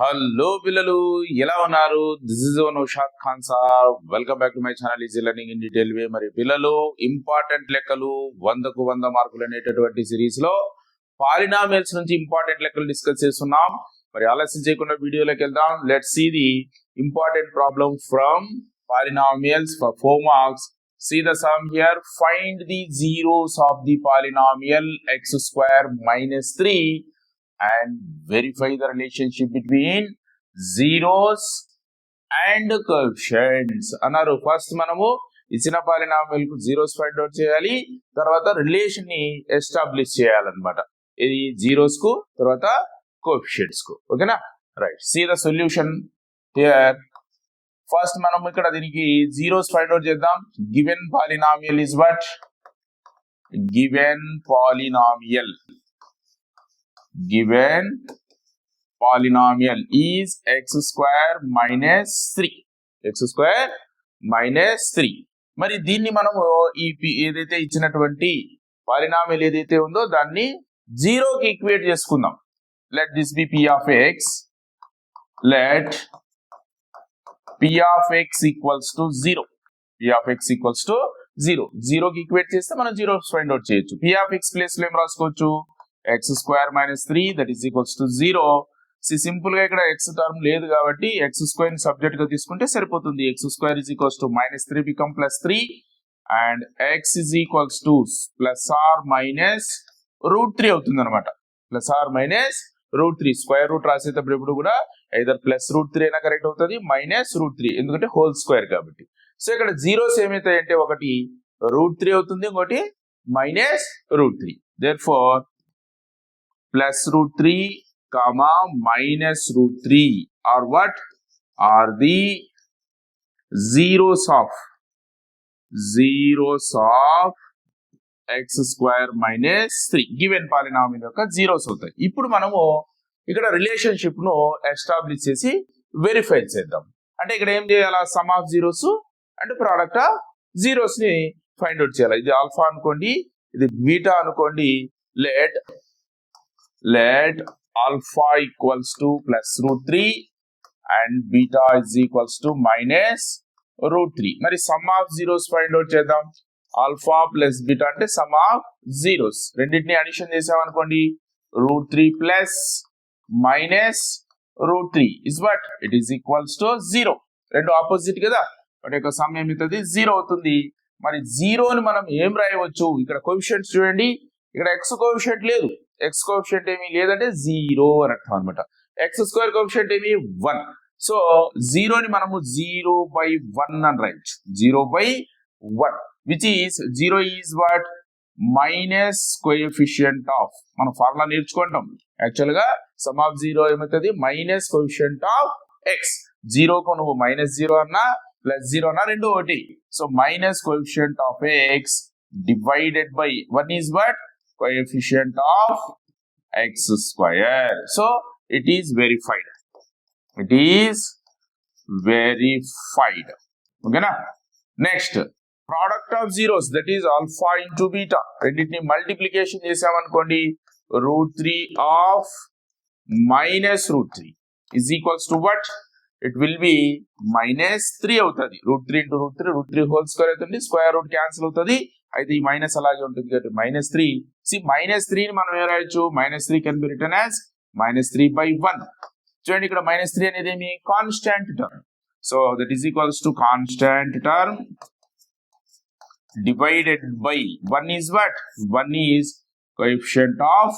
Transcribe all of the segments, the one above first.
Hello పిల్లలు ఎలా ఉన్నారు? This is Naushad Khan sir welcome back to my channel easy learning in detail way మరి పిల్లలు important లెక్కలు వందకు వంద మార్కులు అనేటటువంటి సిరీస్లో పాలినామియల్స్ నుంచి ఇంపార్టెంట్ లెక్కలు డిస్కస్ చేస్తున్నాం. మరి ఆలస్యం చేయకుండా వీడియోలోకి వెళ్దాం. Let see the important problem from polynomials for four marks See the sum here. Find the zeros of the polynomial x square minus 3 and verify the relationship between zeros and coefficients. అన్నారు. First మనము ఇచ్చిన పాలినామియల్కు zeros find out చేయాలి. తర్వాత రిలేషన్ని establish చేయాలన్నమాట. ఇది జీరోస్కు తర్వాత కోఫిషియన్స్కు. ఓకేనా? Right see the solution here first మనం ఇక్కడ దీనికి జీరోస్ ఫైండ్ అవుట్ చేద్దాం. Given polynomial is but given polynomial given polynomial is x square minus three x square minus three మరి దీన్ని మనము ఈ ఏదైతే ఇచ్చినటువంటి పాలినామియల్ ఏదైతే ఉందో దాన్ని జీరోకి ఈక్వేట్ చేసుకుందాం. Let this be p of x let p of x equals to zero p of x equals to zero జీరోకి ఈక్వేట్ చేస్తే మనం జీరో ఫైండ్ అవుట్ చేయొచ్చు. పి ఆఫ్ ఎక్స్ ప్లేస్లో ఏం రాసుకోవచ్చు? X square minus three that is equals to zero సింపుల్గా ఇక్కడ X term లేదు కాబట్టి ఎక్స్ స్క్వేర్ సబ్జెక్ట్గా తీసుకుంటే సరిపోతుంది. X square is equals to minus three become plus three and x is equals to plus or minus root three అవుతుంది అనమాట plus or minus root three square root రాసేటప్పుడు ఎప్పుడు కూడా ఐదర్ ప్లస్ రూట్ త్రీ అయినా correct అవుతుంది minus root three ఎందుకంటే whole square కాబట్టి. So ఇక్కడ జీరోస్ ఏమవుతాయంటే ఒకటి రూట్ త్రీ అవుతుంది ఇంకోటి minus root three therefore plus root three comma minus root three. Are what are the zeros of. Zeros of x square minus three. Given polynomial యొక్క zeros అవుతాయి. ఇప్పుడు మనము ఇక్కడ రిలేషన్షిప్ను ఎస్టాబ్లిష్ చేసి వెరిఫై చేద్దాం. అంటే ఇక్కడ ఏం చేయాలా? సమ్ ఆఫ్ జీరోస్ అంటే ప్రోడక్ట్ ఆఫ్ జీరోస్ని ఫైండ్ అవుట్ చేయాలి? ఇది ఆల్ఫా అనుకోండి ఇది బీటా అనుకోండి let let alpha equals to plus root three and beta is equals to minus root three మరి sum of zeros find out చేద్దాం. ఆల్ఫా ప్లస్ బీటా అంటే సమ్ ఆఫ్ జీరోస్ రెండింటిని addition చేసామనుకోండి root three plus minus root three is but it is equals to zero రెండు opposite కదా? వాటి యొక్క some ఏమవుతుంది జీరో అవుతుంది. మరి జీరోని మనం ఏం రాయవచ్చు? ఇక్కడ కోవిషియంట్స్ చూడండి. ఇక్కడ ఎక్స్ కోఎఫిషియంట్ లేదు. ఎక్స్ కోఎఫిషియంట్ ఏమి లేదంటే జీరో అని అర్థం అనమాట ఎక్స్ స్క్వేర్ కోఎఫిషియంట్ ఏమి వన్. సో జీరోని మనము జీరో బై వన్ అని రాయొచ్చు. Zero by one which is zero is what minus coefficient of మనం ఫార్ములా నేర్చుకుంటాం. యాక్చువల్గా సమ్ ఆఫ్ జీరో ఏమవుతుంది? మైనస్ కోఎఫిషియంట్ ఆఫ్ ఎక్స్ జీరోకు నువ్వు మైనస్ జీరో అన్నా ప్లస్ జీరో అన్నా రెండు ఒకటి. So minus coefficient of x divided by one is what coefficient of x square so it is verified it is verified ఓకేనా next product of zeros that is alpha into beta రెండింటిని multiplication చేసామనుకోండి root three of minus root three is equals to what it will be minus three అవుతుంది. Root three into root three root three whole square అవుతుంది square root cancel అవుతుంది. అయితే ఈ minus అలాగే ఉంటుంది కాబట్టి మైనస్ త్రీ సి మైనస్ త్రీని మనం ఏం రాయొచ్చు? Minus three can be return as minus three by one చూడండి ఇక్కడ మైనస్ త్రీ అనేది ఏమి? Constant term so that is equals to constant term divided by 1 is what? 1 is coefficient of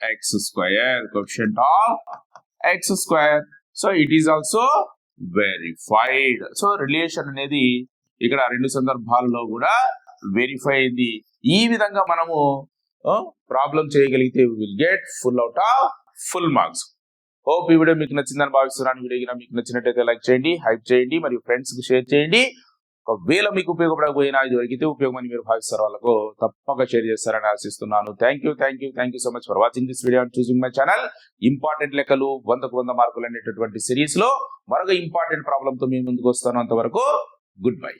x square. Coefficient of x square. So it is also verified. So relation అనేది ఇక్కడ రెండు సందర్భాల్లో కూడా verify అయింది. ఈ విధంగా మనము ప్రాబ్లం చేయగలిగితే will get full out of full marks hope ఈ వీడియో మీకు నచ్చిందని భావిస్తున్నాను. వీడియో మీకు నచ్చినట్టయితే లైక్ చేయండి హైప్ చేయండి మరియు ఫ్రెండ్స్కి షేర్ చేయండి. ఒకవేళ మీకు ఉపయోగపడకపోయినా ఇది వరకైతే ఉపయోగమని మీరు భావిస్తారు వాళ్ళకు తప్పక షేర్ చేస్తారని ఆశిస్తున్నాను. Thank you thank you thank you so much for watching this video and choosing my channel important లెక్కలు వందకు వంద మార్కులు అనేటటువంటి సిరీస్లో మరొక ఇంపార్టెంట్ ప్రాబ్లమ్తో మీ ముందుకు వస్తాను. అంతవరకు గుడ్ బై